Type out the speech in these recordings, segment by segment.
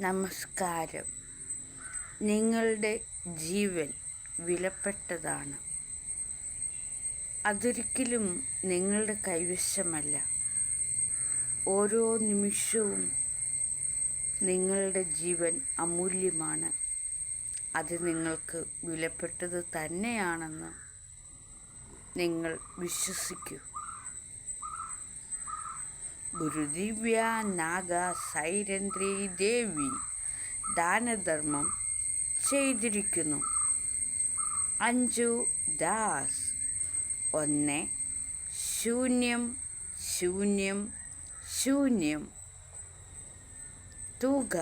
നമസ്കാരം. നിങ്ങളുടെ ജീവൻ വിലപ്പെട്ടതാണ്. അതൊരിക്കലും നിങ്ങളുടെ കൈവശമല്ല. ഓരോ നിമിഷവും നിങ്ങളുടെ ജീവൻ അമൂല്യമാണ്. അത് നിങ്ങൾക്ക് വിലപ്പെട്ടത് തന്നെയാണെന്ന് നിങ്ങൾ വിശ്വസിക്കൂ. ഗുരുദിവ്യ നാഗ സൈരന്ദ്രി ദേവി ദാനധർമ്മം ചെയ്തിരിക്കുന്നു. അഞ്ചു ദാസ്. ഒന്ന് ശൂന്യം ശൂന്യം ശൂന്യം. തുക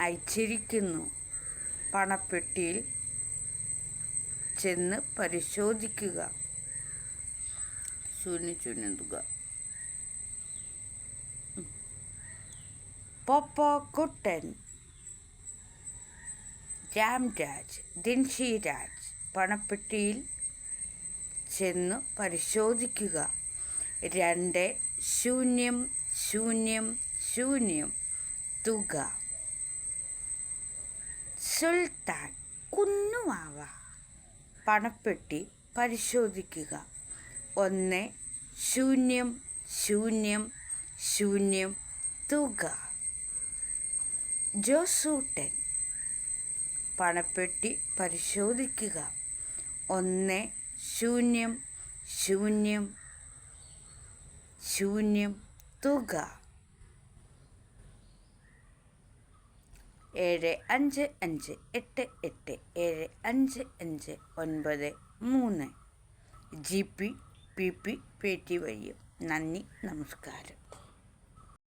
അയച്ചിരിക്കുന്നു. പണപ്പെട്ടിയിൽ ചെന്ന് പരിശോധിക്കുക. ശൂന്യം തുക പോപ്പോ കുട്ടൻ രാംരാജ് ദിൻഷിരാജ് പണപ്പെട്ടിയിൽ ചെന്നു പരിശോധിക്കുക രണ്ട് ശൂന്യം ശൂന്യം ശൂന്യം തുക സുൽത്താൻ കുന്നുമാവ പണപ്പെട്ടി പരിശോധിക്കുക ഒന്ന് ശൂന്യം ശൂന്യം ശൂന്യം തുക. ജോസൂട്ടൻ. പണപ്പെട്ടി പരിശോധിക്കുക. ഒന്ന് ശൂന്യം ശൂന്യം ശൂന്യം തുക. ഏഴ് അഞ്ച് അഞ്ച് എട്ട് എട്ട് ഏഴ് അഞ്ച് അഞ്ച് ഒൻപത് മൂന്ന്. ജി പി പി പി പേറ്റി വഴിയും. നന്ദി നമസ്കാരം.